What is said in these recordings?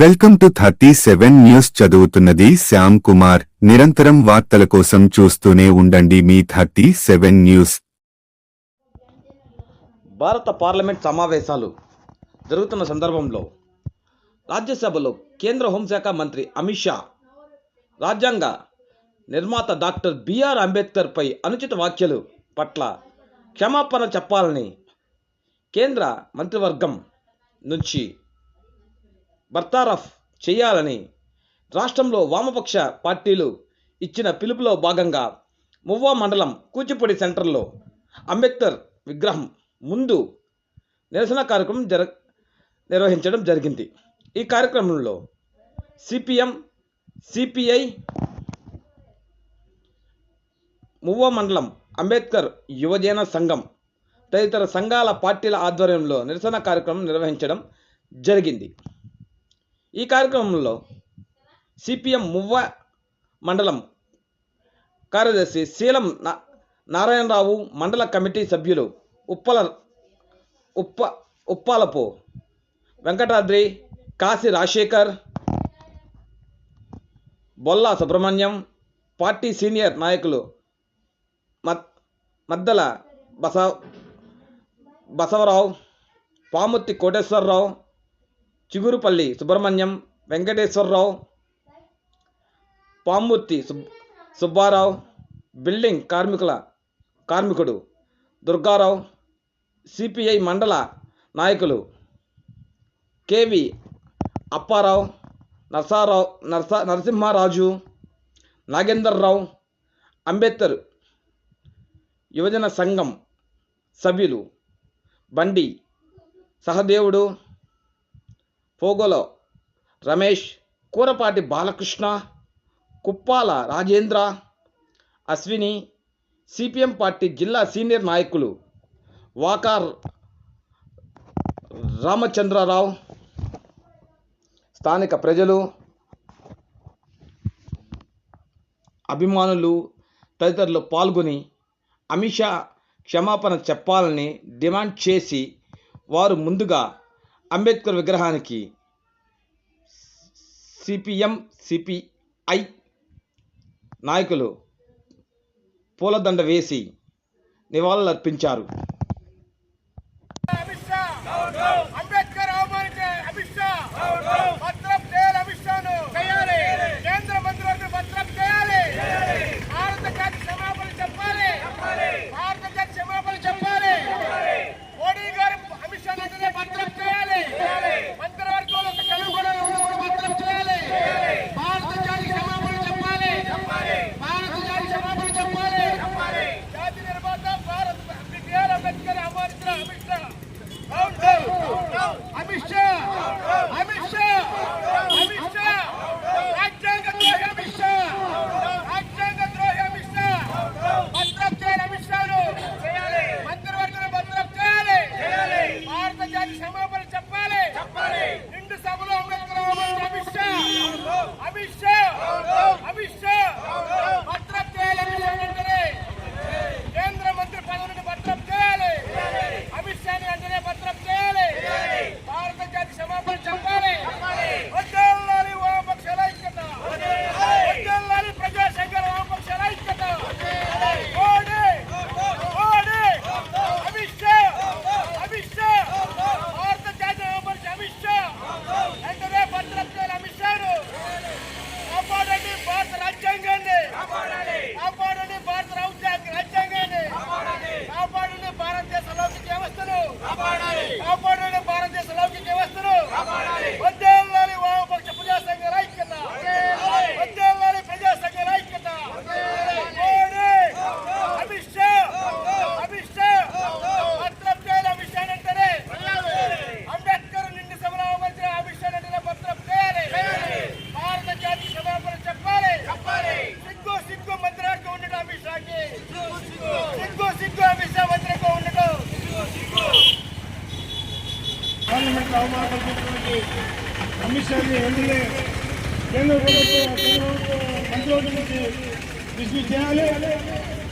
Welcome to thirty seven news చదువుతున్నది శ్యామ్ కుమార్. నిరంతరం వార్తల కోసం చూస్తూనే ఉండండి మీ థర్టీ సెవెన్ న్యూస్. భారత పార్లమెంట్ సమావేశాలు జరుగుతున్న సందర్భంలో రాజ్యసభలో కేంద్ర హోంశాఖ మంత్రి అమిత్ షా రాజ్యాంగ నిర్మాత డాక్టర్ బిఆర్ అంబేద్కర్పై అనుచిత వ్యాఖ్యలు పట్ల క్షమాపణ చెప్పాలని కేంద్ర మంత్రివర్గం నుంచి బర్తారఫ్ చేయాలని రాష్ట్రంలో వామపక్ష పార్టీలు ఇచ్చిన పిలుపులో భాగంగా మువ్వా మండలం కూచిపూడి సెంటర్లో అంబేద్కర్ విగ్రహం ముందు నిరసన కార్యక్రమం జర నిర్వహించడం జరిగింది. ఈ కార్యక్రమంలో సిపిఎం సిపిఐ మువ్వ మండలం అంబేద్కర్ యువజన సంఘం తదితర సంఘాల పార్టీల ఆధ్వర్యంలో నిరసన కార్యక్రమం నిర్వహించడం జరిగింది. ఈ కార్యక్రమంలో సిపిఎం మువ్వ మండలం కార్యదర్శి శీలం నా- నారాయణరావు మండల కమిటీ సభ్యులు ఉప్పల ఉప్ప ఉప్పాలపు వెంకటాద్రి కాశీ రాజశేఖర్ బొల్లా సుబ్రహ్మణ్యం పార్టీ సీనియర్ నాయకులు మద్ మద్దల బస బసవరావు పాముర్తి కోటేశ్వరరావు చిగురుపల్లి సుబ్రహ్మణ్యం వెంకటేశ్వరరావు పామూర్తి సుబ్ సుబ్బారావు బిల్డింగ్ కార్మికుల కార్మికుడు దుర్గారావు సిపిఐ మండల నాయకులు కేవి అప్పారావు నర్సారావు నర్స నరసింహారాజు నాగేందర్రావు అంబేద్కర్ యువజన సంఘం సభ్యులు బండి సహదేవుడు పోగోలో రమేష్ కూరపాటి బాలకృష్ణ కుప్పాల రాజేంద్ర అశ్విని సిపిఎం పార్టీ జిల్లా సీనియర్ నాయకులు వాకార్ రామచంద్రరావు స్థానిక ప్రజలు అభిమానులు తదితరులు పాల్గొని అమిత్ షా క్షమాపణ చెప్పాలని డిమాండ్ చేసి వారు ముందుగా అంబేద్కర్ విగ్రహానికి సిపిఎం సిపిఐ నాయకులు పూలదండ వేసి నివాళులర్పించారు.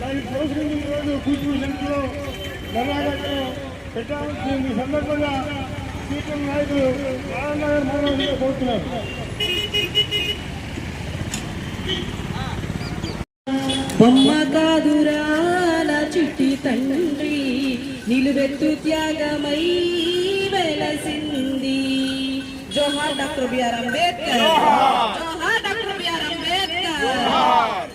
దానికి ప్రోత్సహించిన రోజు కూచిపూడి సెంటర్లో ధర్నాగట్లో పెట్టాల్సిన సందర్భంగా సీపీఎం నాయకులు నారాయణ మోహన్ కోరుతున్నారు. బొమ్మ కాదురాల చిట్టి తండ్రి నిలువెత్తు త్యాగమై వెలసింది. జోహార్ డాక్టర్ బిఆర్ అంబేద్కర్ జోహార్ డాక్టర్ బిఆర్ అంబేద్కర్.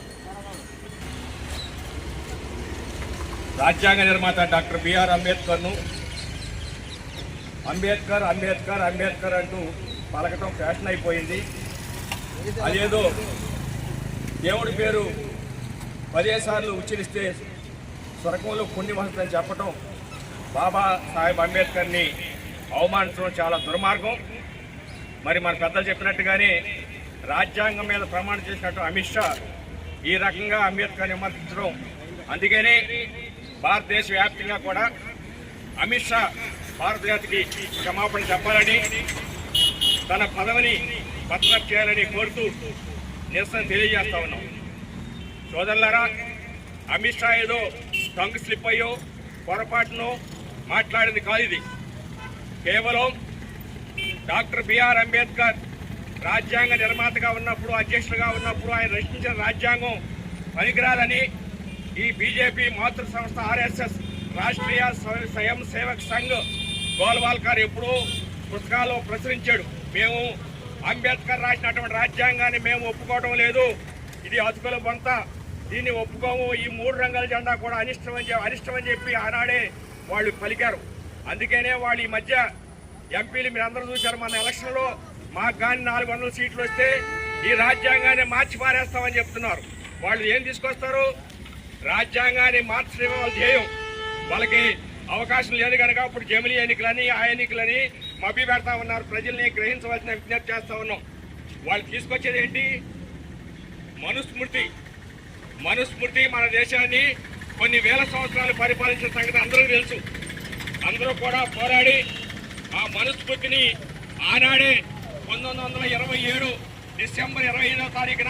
రాజ్యాంగ నిర్మాత డాక్టర్ బిఆర్ అంబేద్కర్ను అంబేద్కర్ అంబేద్కర్ అంబేద్కర్ అంటూ పలకటం ఫ్యాషన్ అయిపోయింది. అదేదో దేవుడి పేరు పదేసార్లు ఉచ్చరిస్తే స్వర్గంలో పుణ్యం వస్తుందని చెప్పటం బాబా సాహెబ్ అంబేద్కర్ని అవమానించడం చాలా దుర్మార్గం. మరి మన పెద్దలు చెప్పినట్టుగానే రాజ్యాంగం మీద ప్రమాణం చేసినట్టు అమిత్ షా ఈ రకంగా అంబేద్కర్ని విమర్శించడం. అందుకనే భారతదేశ వ్యాప్తంగా కూడా అమిత్ షా భారత జాతికి క్షమాపణ చెప్పాలని తన పదవిని పత్రం చేయాలని కోరుతూ నిరసన తెలియజేస్తా ఉన్నాం. సోదరులారా అమిత్ షా ఏదో టంగ్ స్లిప్ అయ్యో పొరపాటును మాట్లాడింది కాదు ఇది. కేవలం డాక్టర్ బిఆర్ అంబేద్కర్ రాజ్యాంగ నిర్మాతగా ఉన్నప్పుడు అధ్యక్షుడిగా ఉన్నప్పుడు ఆయన రచించిన రాజ్యాంగం పనికిరాదని ఈ బీజేపీ మాతృ సంస్థ ఆర్ఎస్ఎస్ రాష్ట్రీయ స్వ- స్వయం సేవక్ సంఘ్ గోల్వాల్కర్ ఎప్పుడూ పుస్తకాలు ప్రచురించాడు. మేము అంబేద్కర్ రాసినటువంటి రాజ్యాంగాన్ని మేము ఒప్పుకోవడం లేదు. ఇది అతుకుల బొంత. దీన్ని ఒప్పుకోము. ఈ మూడు రంగుల జెండా కూడా అనిష్టం అని చెప్పి అనిష్టం అని చెప్పి ఆనాడే వాళ్ళు పలికారు. అందుకనే వాళ్ళు ఈ మధ్య ఎంపీలు మీరు అందరూ చూశారు మన ఎలక్షన్లో. మాకు కానీ నాలుగు వందల సీట్లు వస్తే ఈ రాజ్యాంగాన్ని మార్చి పారేస్తామని చెప్తున్నారు. వాళ్ళు ఏం తీసుకొస్తారు? రాజ్యాంగాన్ని మార్చడం వాళ్ళ ధ్యేయం. వాళ్ళకి అవకాశం లేదు కనుక ఇప్పుడు జమిలీ ఎన్నికలని ఆ ఎన్నికలని మభ్య పెడతా ఉన్నారు. ప్రజల్ని గ్రహించవలసిన విజ్ఞప్తి చేస్తూ ఉన్నాం. వాళ్ళు తీసుకొచ్చేది ఏంటి? మనుస్మృతి. మనుస్మృతి మన దేశాన్ని కొన్ని వేల సంవత్సరాలు పరిపాలించిన సంగతి అందరూ తెలుసు. అందరూ కూడా పోరాడి ఆ మనుస్మృతిని ఆనాడే పంతొమ్మిది వందల ఇరవై ఏడు డిసెంబర్ ఇరవై ఐదవ తారీఖున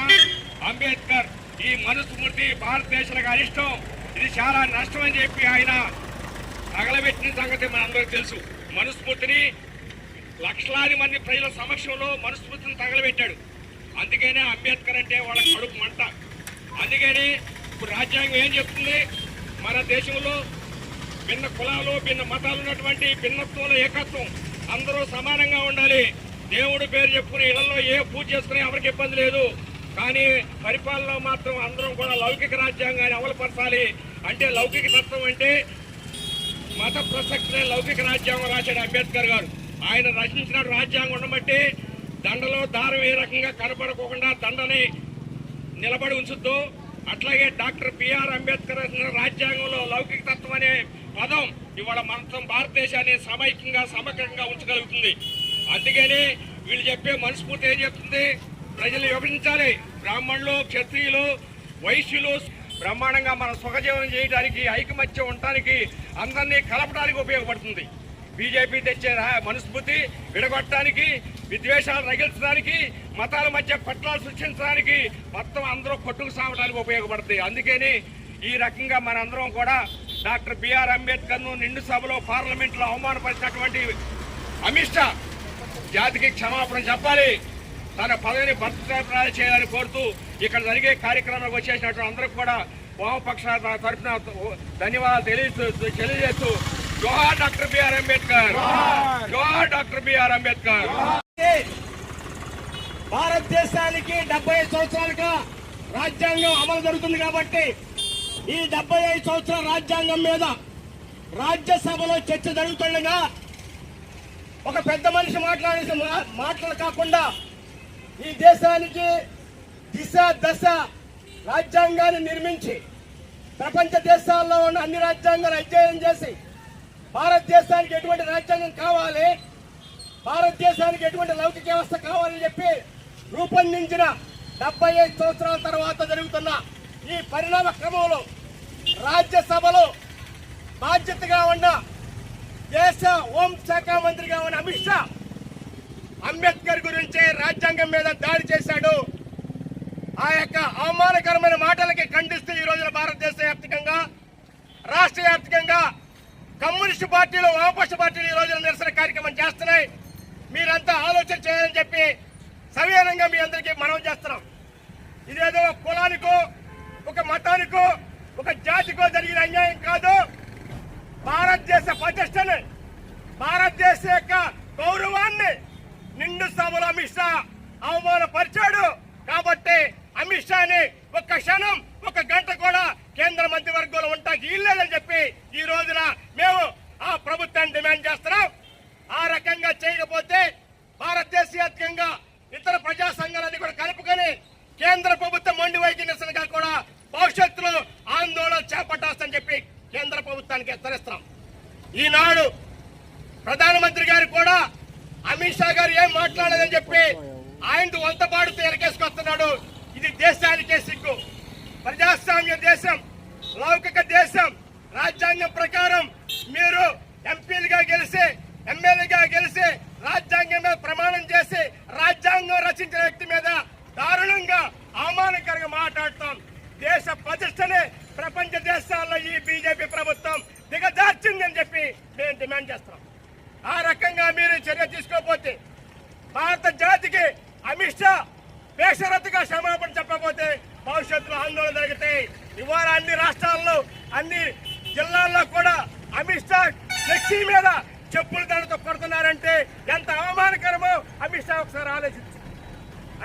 అంబేద్కర్ ఈ మనుస్మృతి భారతదేశానికి అరిష్టం. ఇది చాలా నష్టం అని చెప్పి ఆయన తగలబెట్టిన సంగతి మనందరికీ తెలుసు. మనుస్మృతిని లక్షలాది మంది ప్రజల సమక్షంలో మనుస్మృతిని తగలబెట్టాడు. అందుకనే అంబేద్కర్ అంటే వాళ్ళ కడుపు మంట. అందుకని ఇప్పుడు రాజ్యాంగం ఏం చెప్తుంది? మన దేశంలో భిన్న కులాలు భిన్న మతాలు ఉన్నటువంటి భిన్నత్వంలో ఏకత్వం. అందరూ సమానంగా ఉండాలి. దేవుడి పేరు చెప్పుకుని ఇళ్ళలో ఏ పూజ చేసుకుని ఎవరికి ఇబ్బంది లేదు. కానీ పరిపాలనలో మాత్రం అందరం కూడా లౌకిక రాజ్యాంగాన్ని అమలుపరచాలి. అంటే లౌకిక తత్వం అంటే మత ప్రసక్తినే లౌకిక రాజ్యాంగం రాశాడు అంబేద్కర్ గారు. ఆయన రచించిన రాజ్యాంగం ఉండబట్టి దండలో దారం ఏ రకంగా కనపడకుండా దండని నిలబడి ఉంచుద్దు అట్లాగే డాక్టర్ బిఆర్ అంబేద్కర్ రాజ్యాంగంలో లౌకిక తత్వం అనే పదం ఇవాళ మొత్తం భారతదేశాన్ని సమైక్యంగా సమగ్రంగా ఉంచగలుగుతుంది. అందుకని వీళ్ళు చెప్పే మనస్ఫూర్తి ఏం చెప్తుంది? ప్రజలు విభజించాలి బ్రాహ్మణులు క్షత్రియులు వైశ్యులు బ్రహ్మాండంగా మన సుఖజీవనం చేయడానికి ఐకమత్యం ఉండటానికి అందరినీ కలపడానికి ఉపయోగపడుతుంది. బీజేపీ తెచ్చే రా- విడగొట్టడానికి విద్వేషాలు రగిల్చడానికి మతాల మధ్య పట్లాలు సృష్టించడానికి మొత్తం అందరూ కొట్టుకు సాగడానికి ఉపయోగపడుతుంది. అందుకని ఈ రకంగా మనందరం కూడా డాక్టర్ బిఆర్ అంబేద్కర్ను నిండు సభలో పార్లమెంట్లో అవమానపరిచినటువంటి అమిత్ షా జాతికి క్షమాపణ చెప్పాలి. తన పదవిని భర్తీ చేయాలని కోరుతూ ఇక్కడ జరిగే కార్యక్రమానికి వచ్చేసినటువంటి అందరికి కూడా వామపక్ష తరఫున ధన్యవాదాలు తెలియజేస్తూ తెలియజేస్తూ జోహార్ డాక్టర్ బిఆర్ అంబేద్కర్. జోహార్. Doctor BR Ambedkar. భారతదేశానికి డెబ్బై ఐదు సంవత్సరాలుగా రాజ్యాంగం అమలు జరుగుతుంది కాబట్టి ఈ డెబ్బై ఐదు సంవత్సరాల రాజ్యాంగం మీద రాజ్యసభలో చర్చ జరుగుతుండగా ఒక పెద్ద మనిషి మాట్లాడేసి మాటలు కాకుండా ఈ దేశానికి దిశ దశ రాజ్యాంగాన్ని నిర్మించి ప్రపంచ దేశాల్లో ఉన్న అన్ని రాజ్యాంగాలు అధ్యయనం చేసి భారతదేశానికి ఎటువంటి రాజ్యాంగం కావాలి భారతదేశానికి ఎటువంటి లౌకిక వ్యవస్థ కావాలని చెప్పి రూపొందించిన డెబ్బై ఐదు సంవత్సరాల తర్వాత జరుగుతున్న ఈ పరిణామ క్రమంలో రాజ్యసభలో బాధ్యతగా ఉన్న దేశ హోంశాఖ మంత్రిగా ఉన్న అమిత్ షా అంబేద్కర్ గురించి రాజ్యాంగం మీద దాడి చేశాడు. ఆ యొక్క అవమానకరమైన మాటలకి ఖండిస్తూ ఈ రోజున భారతదేశ వ్యాప్తంగా రాష్ట్ర వ్యాప్తంగా కమ్యూనిస్ట్ కమ్యూనిస్టు పార్టీలు వామపక్ష పార్టీలు ఈ రోజున నిరసన కార్యక్రమం చేస్తున్నాయి. మీరంతా ఆలోచన చేయాలని చెప్పి సవినయంగా మీ అందరికీ మనం చేస్తున్నాం. ఇదేదో కులానికో ఒక మతానికో ఒక జాతికో జరిగిన అన్యాయం కాదు. భారతదేశ ప్రతిష్టని భారతదేశ యొక్క గౌరవాన్ని నిండు సాములు అమిత్ షా అవమానపరిచాడు. కాబట్టి అమిత్ షాని ఒక్క క్షణం ఒక గంట కూడా కేంద్ర మంత్రివర్గంలో ఉంటాకి ఇల్లేదని చెప్పి ఈ రోజున మేము ఆ ప్రభుత్వాన్ని డిమాండ్ చేస్తున్నాం. ఆ రకంగా చేయకపోతే భారతదేశీయంగా ఇతర ప్రజా సంఘాలన్నీ కూడా కలుపుకొని కేంద్ర ప్రభుత్వం మొండి వైద్య నిరసనగా కూడా భవిష్యత్తులో ఆందోళన చేపట్టాల్సని చెప్పి కేంద్ర ప్రభుత్వానికి హెచ్చరిస్తున్నాం. ఈనాడు ప్రధానమంత్రి గారు కూడా అమిత్ షా గారు ఏం మాట్లాడదని చెప్పి ఆయన వంత ఎరకేసుకొస్తున్నాడు. ఇది దేశానికే సిగ్గు. ప్రజాస్వామ్య దేశం లౌకిక దేశం రాజ్యాంగం ప్రకారం మీరు ఎంపీలుగా గెలిచి ఎమ్మెల్యేగా గెలిచి రాజ్యాంగం మీద ప్రమాణం చేసి రాజ్యాంగం రచించిన వ్యక్తి మీద దారుణంగా అవమానకరంగా మాట్లాడతాం. దేశ ప్రతిష్టనే ప్రపంచ దేశాల్లో ఈ బీజేపీ ప్రభుత్వం దిగజార్చిందని చెప్పి మేము డిమాండ్ చేస్తున్నాం. ఆ రకంగా మీరు చర్య తీసుకోకపోతే భారత జాతికి అమిత్ షా బేషరతుగా క్షమాపణ చెప్పకపోతే భవిష్యత్తులో ఆందోళన జరుగుతాయి ఇవాళ అన్ని రాష్ట్రాల్లో అన్ని జిల్లాల్లో కూడా అమిత్ షా ఫ్లెక్సీ మీద చెప్పులు దానితో కొడుతున్నారంటే ఎంత అవమానకరమో అమిత్ షా ఒకసారి ఆలోచించు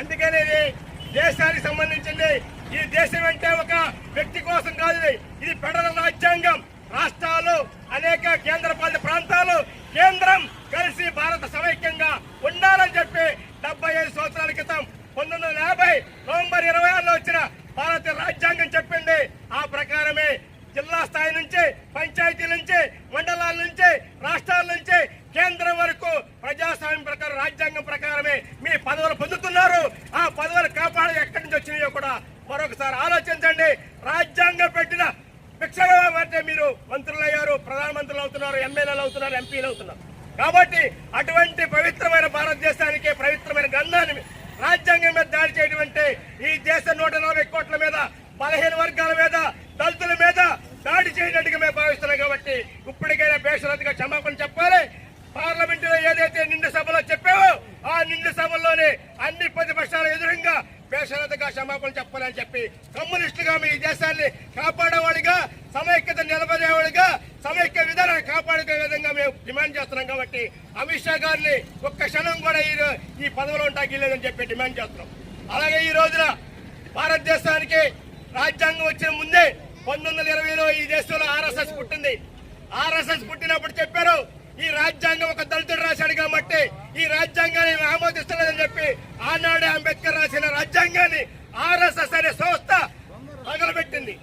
అందుకనేది దేశానికి సంబంధించింది ఈ దేశం అంటే ఒక వ్యక్తి కోసం కాదు ఇది. ఇది ఫెడరల్ రాజ్యాంగం రాష్ట్రాలు అనేక కేంద్ర పాలిత ప్రాంతాలు కేంద్రం కలిసి భారత సమైక్యంగా ఉండాలని చెప్పి డెబ్బై ఐదు సంవత్సరాల క్రితం పంతొమ్మిది వందల యాభై నవంబర్ ఇరవై ఆరులో వచ్చిన భారత రాజ్యాంగం చెప్పి ఆ ప్రకారమే జిల్లా స్థాయి నుంచి పంచాయతీ నుంచి మండలాల నుంచి రాష్ట్రాల నుంచి కేంద్రం వరకు ప్రజాస్వామ్యం ప్రకారం రాజ్యాంగం ప్రకారమే మీ పదవులు పొందుతున్నారు ఆ పదవులు కాపాడ ఎక్కడి నుంచి వచ్చినాయో కూడా మరొకసారి ఆలోచించండి రాజ్యాంగం పెట్టిన భిక్షగా అంటే మీరు మంత్రులు అయ్యారు ప్రధానమంత్రులు అవుతున్నారు ఎమ్మెల్యేలు అవుతున్నారు ఎంపీలు అవుతున్నారు కాబట్టి అటువంటి పవిత్రమైన భారతదేశానికి పవిత్రమైన గ్రంథాన్ని రాజ్యాంగం మీద దాడి చేయడం అంటే ఈ దేశ నూట నలభై కోట్ల మీద బలహీన వర్గాల మీద దళితుల మీద దాడి చేయనట్టుగా మేము భావిస్తున్నాం కాబట్టి ఇప్పటికైనా బేషరతుగా క్షమాపణ చెప్పాలి. పార్లమెంటులో ఏదైతే నిండు సభలో చెప్పావో ఆ నిండు సభల్లోనే అన్ని ప్రతిపక్షాల ఎదురుగా బేషరతుగా క్షమాపణ చెప్పాలని చెప్పి కమ్యూనిస్టుగా మీ దేశాన్ని కాపాడేవాడిగా సమైక్యత నిలబడేవాడిగా సమైక్య విధానాన్ని కాపాడుకునే విధంగా మేము డిమాండ్ చేస్తున్నాం కాబట్టి అమిత్ షా గారిని ఒక్క క్షణం కూడా ఈ ఈ పదవిలో ఉంటాకి లేదని చెప్పి డిమాండ్ చేస్తున్నాం. అలాగే ఈ రోజున భారతదేశానికి రాజ్యాంగం వచ్చిన ముందే పంతొమ్మిది వందల ఇరవైలో ఈ దేశంలో ఆర్ఎస్ఎస్ పుట్టింది. ఆర్ఎస్ఎస్ పుట్టినప్పుడు చెప్పారు ఈ రాజ్యాంగం ఒక దళితుడు రాశాడు కాబట్టి ఈ రాజ్యాంగాన్ని ఆమోదిస్తలేదని చెప్పి ఆనాడే అంబేద్కర్ రాసిన రాజ్యాంగాన్ని ఆర్ఎస్ఎస్ అనే సంస్థ తగలబెట్టింది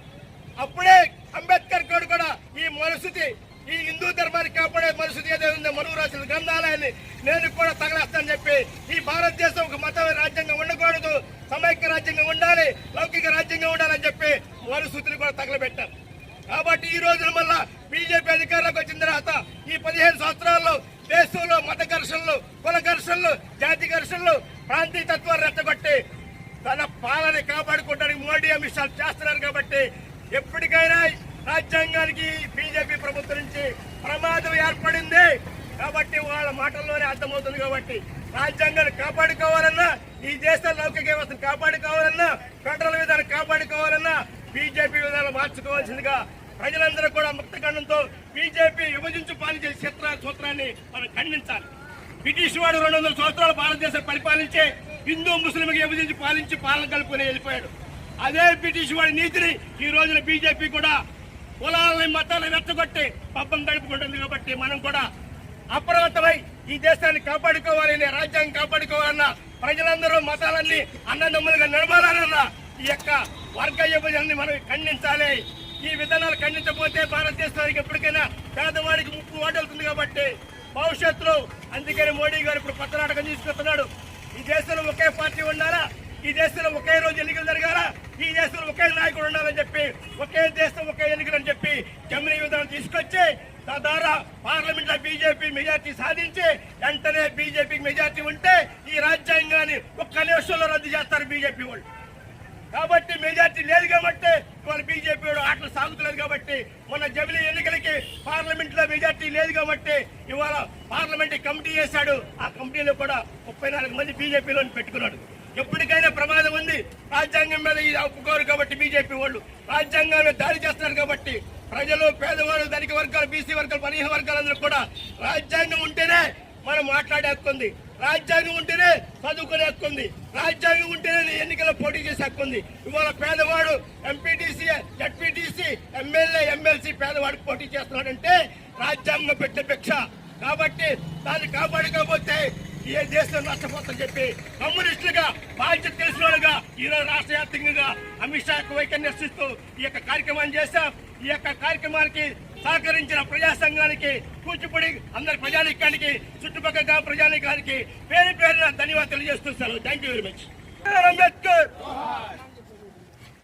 అప్పుడే అంబేద్కర్ గారు కూడా ఈ మనుషుతి ఈ హిందూ ధర్మాన్ని కాపాడే మనసుతి ఏదైతే మనువు రాసిన గ్రంథాలయాన్ని నేను కూడా తగలేస్తానని చెప్పి ఈ భారతదేశం ఒక మత రాజ్యాంగం ఉండకూడదు సమైక్య రాజ్యాంగం ఉండాలి లౌకిక రాజ్యాంగం ఉండాలని చెప్పి మనుసూతిని కూడా తగలబెట్టారు. కాబట్టి ఈ రోజున మళ్ళా బీజేపీ అధికారంలోకి వచ్చిన తర్వాత ఈ పదిహేను సంవత్సరాల్లో దేశంలో మత ఘర్షణలు కుల ఘర్షణలు జాతి ఘర్షణలు ప్రాంతీయ తత్వాలు రెచ్చగొట్టి తన పాలన కాపాడుకోవడానికి మోడీ అమిత్ షా చేస్తున్నారు కాబట్టి ఎప్పటికైనా రాజ్యాంగానికి బీజేపీ ప్రభుత్వం నుంచి ప్రమాదం ఏర్పడింది కాబట్టి వాళ్ళ మాటల్లోనే అర్థమవుతుంది కాబట్టి రాజ్యాంగాన్ని కాపాడుకోవాలన్నా ఈ దేశ లౌకిక వ్యవస్థను కాపాడుకోవాలన్నా ఫెడరల్ విధానం కాపాడుకోవాలన్నా బీజేపీ విధానం మార్చుకోవాల్సిందిగా ప్రజలందరూ కూడా ముక్తఖండంతో బీజేపీ విభజించు పాలించే చిత్ర సూత్రాన్ని మనం ఖండించాలి. బ్రిటిష్ వాడు రెండు వందల సంవత్సరాలు భారతదేశం పరిపాలించి హిందూ ముస్లింకి విభజించి పాలించి పాలన కలుపుకొని వెళ్ళిపోయాడు. అదే బ్రిటిష్ వాడి నీతిని ఈ రోజున బీజేపీ కూడా కులాలని మతాలను రెచ్చగొట్టి పబ్బం గడుపుకుంటుంది కాబట్టి మనం కూడా అప్రమత్తమై ఈ దేశాన్ని కాపాడుకోవాలని రాజ్యాన్ని కాపాడుకోవాలన్నా ప్రజలందరూ మతాలన్నీ అన్నదమ్ములుగా నడవాలన్నా ఈ యొక్క వర్గ విభజనని మనం ఖండించాలి. ఈ విధానాలు ఖండించకపోతే భారతదేశానికి ఎప్పటికైనా పేదవాడికి ముప్పు వాటవుతుంది కాబట్టి భవిష్యత్తులో అందుకని మోడీ గారు ఇప్పుడు కొత్త నాటకం తీసుకొస్తున్నాడు. ఈ దేశంలో ఒకే పార్టీ ఉండాలా? ఈ దేశంలో ఒకే రోజు ఎన్నికలు జరగాల? ఈ దేశంలో ఒకే నాయకుడు ఉండాలని చెప్పి ఒకే దేశం ఒకే ఎన్నికలు అని చెప్పి జమినీ విధానం తీసుకొచ్చి తద్వారా పార్లమెంట్లో బీజేపీ మెజార్టీ సాధించి వెంటనే బీజేపీకి మెజార్టీ ఉంటే ఈ రాజ్యాంగాన్ని ఒక్క నిమిషంలో రద్దు చేస్తారు బీజేపీ వాళ్ళు. కాబట్టి మెజార్టీ లేదు కాబట్టి ఇవాళ బీజేపీ వాడు ఆటలు సాగుతులేదు కాబట్టి మొన్న జమిలీ ఎన్నికలకి పార్లమెంట్లో మెజార్టీ లేదు కాబట్టి ఇవాళ పార్లమెంట్ కమిటీ చేశాడు. ఆ కమిటీలో కూడా ముప్పై నాలుగు మంది బీజేపీలో పెట్టుకున్నాడు. ఎప్పటికైనా ప్రమాదం ఉంది. రాజ్యాంగం మీద ఇది ఒప్పుకోరు కాబట్టి బీజేపీ వాళ్ళు రాజ్యాంగాన్ని దాడి చేస్తున్నారు కాబట్టి ప్రజలు పేదవాళ్ళు ధనిక వర్గాలు బీసీ వర్గాలు బలహీన వర్గాలందరూ కూడా రాజ్యాంగం ఉంటేనే మనం మాట్లాడే హక్కుంది రాజ్యాంగం ఉంటేనే చదువుకునే హక్కుంది రాజ్యాంగం ఉంటేనే ఎన్నికల పోటీ చేసే హక్కుంది ఇవాళ పేదవాడు వాడు పోటీ చేస్తున్నాడంటే రాజ్యాంగం పెట్టిన భిక్ష. కాబట్టి దాన్ని కాపాడుకోకపోతే ఏ దేశం నష్టపోతుందని చెప్పి కమ్యూనిస్టులుగా బాధ్యత తెలిసిన వాళ్ళుగా ఈరోజు రాష్ట్ర వ్యాప్తంగా అమిత్ షా యొక్క వైఖరిని నిరసిస్తూ ఈ యొక్క కార్యక్రమాన్ని చేశాం. ఈ యొక్క కార్యక్రమానికి సహకరించిన ప్రజా సంఘానికి కూచిపూడి అందరి ప్రజానికానికి చుట్టుపక్కల ప్రజానికానికి పేరు పేరున ధన్యవాదాలు తెలియజేస్తున్నాను thank you very much Ambedkar!